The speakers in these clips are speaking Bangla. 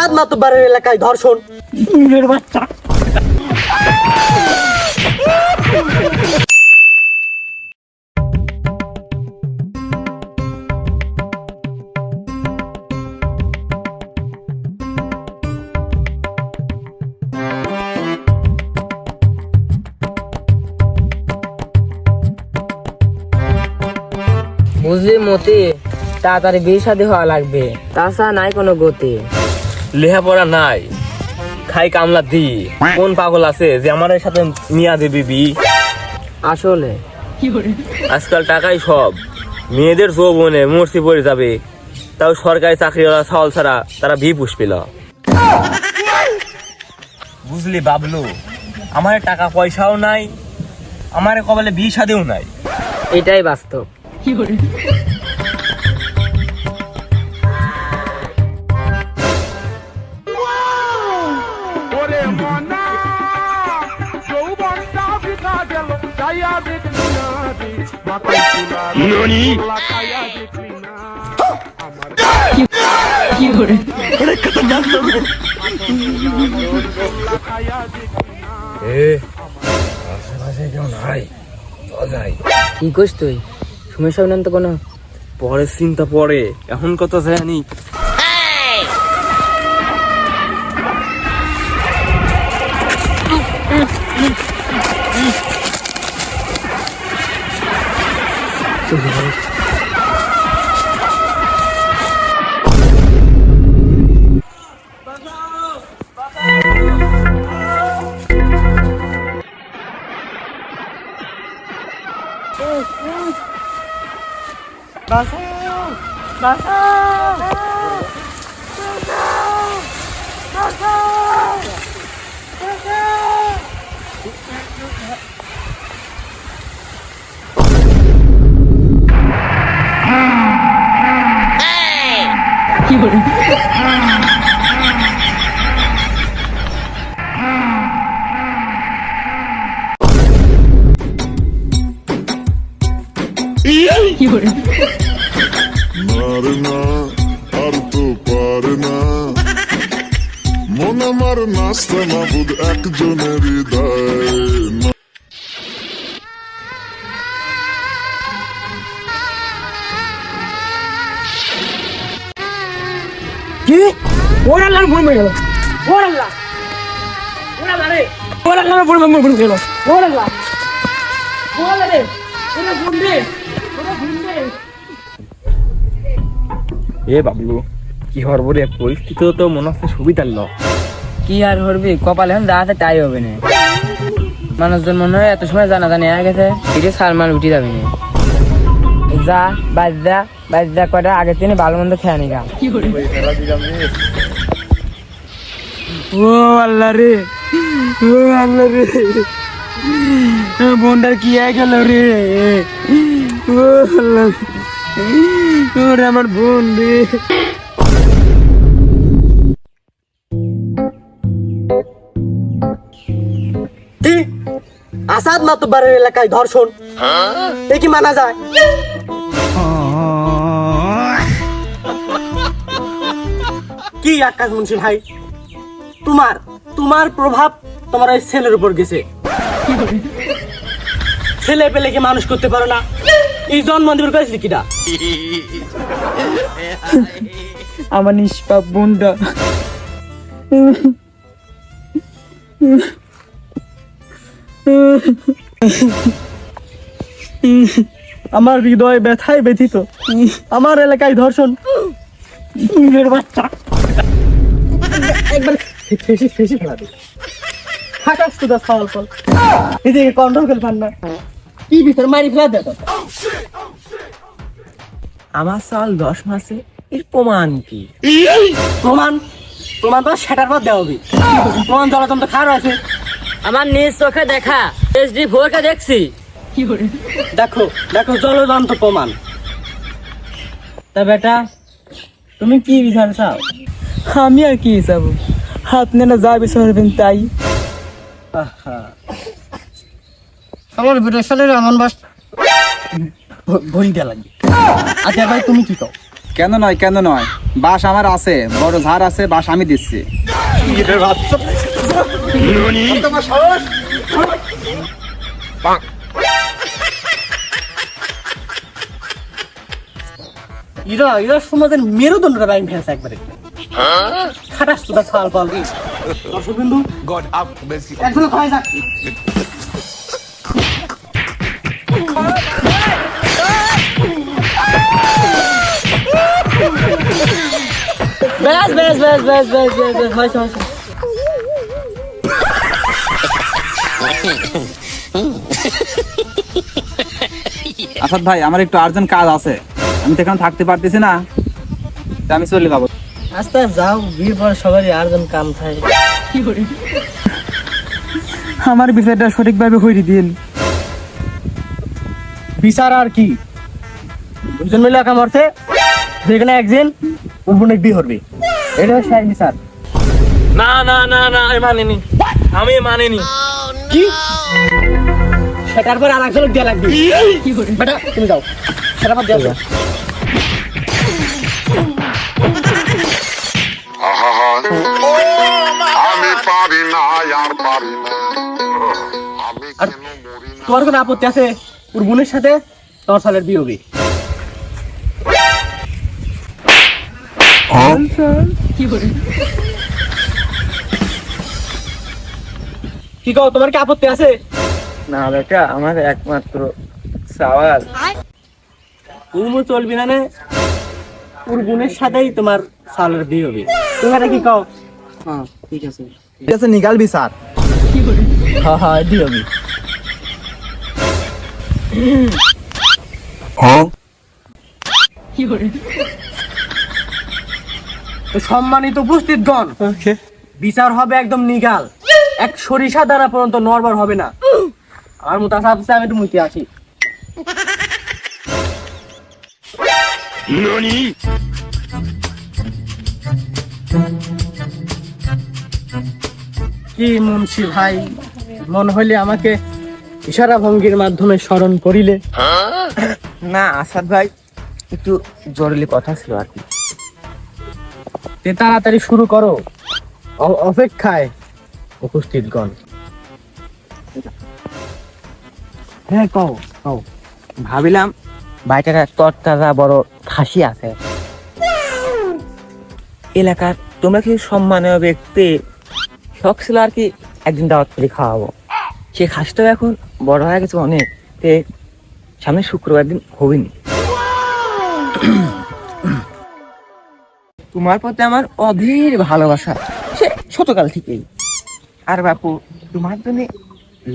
আসাদ মাতুব্বারের এলাকায় ধর্ষণ। বাচ্চা। বুঝলি মতি তাড়াতাড়ি বিয়ে শাদী হওয়া লাগবে। তাছাড়া নাই কোনো গতি। লেহাপড়া নাই। খাই কামলা দি। কোন পাগল আছে যে আমার সাথে মিয়া দেবি বি? আসলে আজকাল টাকাই সব। মেয়েদের যৌবনে মূর্তি পড়ে যাবে। তাও সরকারি চাকরিওয়ালা চাউল ছাড়া তারা ভি পুষপিল বুঝলি বাবলু আমার টাকা পয়সাও নাই আমার কপালে বি সাদেও নাই। এটাই বাস্তব। কি করছ তুই? সমস্যা নেন তো কোনো পরে চিন্তা পরে। এখন কথা জানি। পারে না আর তো পারে না মন আমার নাস্তা মাবুদ একজনের হৃদয় কি ওর আল্লাহর ফোন মেরে গেল ওর আল্লাহ ওর আল্লাহ রে ওর আল্লাহর ফোন মেরে গেল ওর আল্লাহ ওর আল্লাহ রে ওরা ফোন দে এ বাবলু কি হরব রে পরিস্থিতি তো মনে হচ্ছে সুবিধার ল কি আর করবি কপালে এখন যা আছে তাই হবে না। মানুষজন মনে হয় এত সময় জানা জানি হয়ে গেছে ফিরে সালমান উঠে যাবে না। যা বাজদা বাজদা কটা আগে তিনি ভালো মন্দ খেয়ে নিগা ও আল্লাহ রে ও আল্লাহ রে। বোনটার কি হয়ে গেল রে? ও আল্লাহ। ওরে আমার বোন রে কি এলাকায়? ধর্ষণ এ কি মানা যায়? কি আকাশ মুন্সি ভাই? তোমার তোমার প্রভাব তোমার ওই ছেলের উপর গেছে। ছেলে পেলে কি মানুষ করতে পারো না? জন্ম দিবার পেয়েছি কিনা আমার নিষ্পাপ বোনটা আমার হৃদয় ব্যথায় ব্যথিত। আমার এলাকায় ধর্ষণ। বাচ্চা। একবার ফেসি ফেসি ফেলা দে থাকাস তো ফল এদিকে কন্ট্রোল করে পান না। কি ভিতর মারি ফেলা দে আমার সাল দশ মাসে এর প্রমাণ কি? প্রমাণ প্রমাণ তো সেটার পর দেওয়া হবে। প্রমাণ জলাতন্ত্র খারাপ আছে। আমার নিজ চোখে দেখা এসডি ফোরকে দেখছি। দেখো দেখো জলযন্ত্র প্রমাণ। তা বেটা তুমি কি বিচার চাও? আমি আর কি হিসাব হাত নেনা যা বিচার হবেন তাই। আমার বিদেশের এমন বাস ভরি দেওয়া লাগবে। আচ্ছা ভাই তুমি কি কও? কেন নয় কেন নয়? বাস আমার আছে বড় ঝাড় আছে বাস আমি দিচ্ছি। ইরা ইরা সমাজের মেরুদণ্ডটা ফেলছে একবারে। খাটাস তো ছাল পাল দর্শক বিন্দু একজন খাই যাক ব্যাস ব্যাস ব্যাস ব্যাস ব্যাস ব্যাস ব্যাস হয়েছে হয়েছে। আসাদ ভাই আমার একটু আর্জেন্ট কাজ আছে। আমি তো এখানে থাকতে পারতেছি না। আমি চলে যাব। আস্তে যাও বিয়ের পর সবারই আরেকজন কাম থাকে। আমার বিষয়টা সঠিকভাবে হইরি দিন বিচার আর কি? দুজন মিলে একা মরছে যেখানে একজন উর্বণিক বিয়ে করবে। এটা বিচার না না না না আমি মানিনি। আমি মানিনি। কি? সেটার পর আর একজন দেওয়া লাগবে। বেটা তুমি যাও। সেটা পর দেওয়া আমি পারি না আর পারি না। আর কেন মরি না তোমার কোনো আপত্তি আছে? ওর বোনের সাথে তোমার সালের বিয়ে হবে। কি কও তোমার কি আপত্তি আছে? না বেটা আমার একমাত্র সওয়াল। উমু চলবি না নে? ওর বোনের সাথেই তোমার সালের বিয়ে হবে। তুমি এটা কি কও? হ্যাঁ ঠিক আছে। ঠিক আছে নিগাল বিচার হ্যাঁ হ্যাঁ বিয়ে হবে। তো সম্মানিত উপস্থিতগণ বিচার হবে একদম নিগাল। এক সরিষা দ্বারা পর্যন্ত নরবার হবে না। আমার মতো আশা আছে আমি একটু মুখে আসি কি মুন্সি ভাই মন হইলে আমাকে ইশারা ভঙ্গির মাধ্যমে স্মরণ করিলে। না আসাদ ভাই একটু জরুরি কথা ছিল আর কি। তে তাড়াতাড়ি শুরু করো। অপেক্ষায় উপস্থিতগণ হ্যাঁ কও কও। ভাবিলাম, বাইটার তরতাজা বড় খাসি আছে। এলাকার তোমরা কি সম্মানীয় ব্যক্তি? শখ ছিল আর কি একদিন দাওয়াত করে খাওয়াবো। সে খাসিটাও এখন বড় হয়ে গেছে অনেক। তে সামনে শুক্রবার দিন হবিনি। তোমার প্রতি আমার অধীর ভালোবাসা। সে ছোটকাল থেকেই। আর বাপু, তোমার জন্য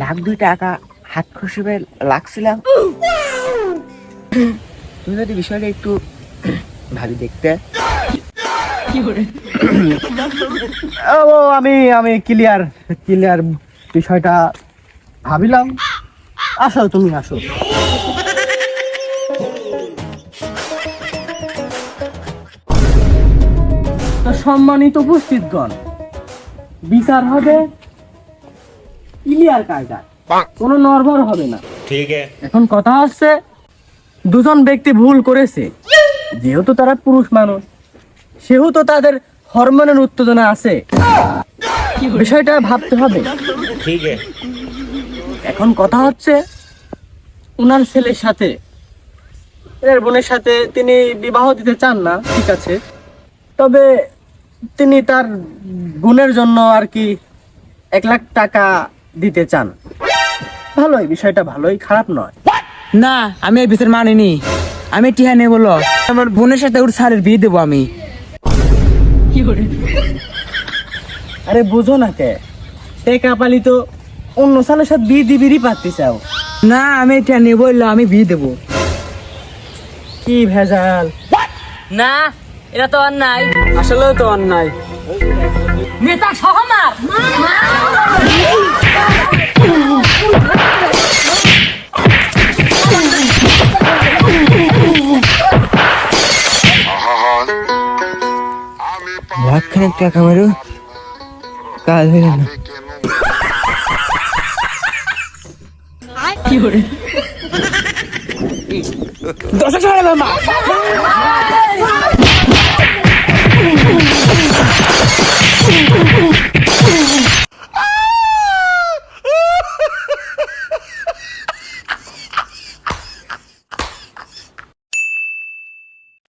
লাখ দুই টাকা হাত খসবে লাগছিলাম। তুমি যদি বিষয়টা একটু ভাবি দেখতে। ও, আমি আমি ক্লিয়ার ক্লিয়ার বিষয়টা ভাবিলাম। আসো তুমি আসো সম্মানিত উপস্থিতগণ বিচার হবে ক্লিয়ার কায়দায়। কোনো নরবর হবে না। ঠিক এখন কথা হচ্ছে দুজন ব্যক্তি ভুল করেছে। যেহেতু তারা পুরুষ মানুষ সেহেতু তাদের হরমোনের উত্তেজনা আছে। বিষয়টা ভাবতে হবে। ঠিক এখন কথা হচ্ছে উনার ছেলের সাথে। এর বোনের সাথে তিনি বিবাহ দিতে চান না ঠিক আছে। তবে তিনি তার গুণের জন্য আর কি এক লাখ টাকা দিতে চান। ভালোই বিষয়টা ভালোই খারাপ নয়। না আমি এই বিচার মানিনি। আমি টিহা নেই বলো আমার বোনের সাথে ওর স্যারের বিয়ে দেবো আমি। আরে বুঝো না কে টেকা পালি তো অন্য সালের সাথে বিয়ে দিবিরই পারতে চাও। না আমি এটা বলল আমি বিয়ে দেবো। কি ভেজাল। না এটা তো অন্যায়। আসলেও তো অন্যায়। নেতা সহমার আহা খানিক টাকা মারো কাজ হয়ে গেল কেন দশ টাকা Thank you.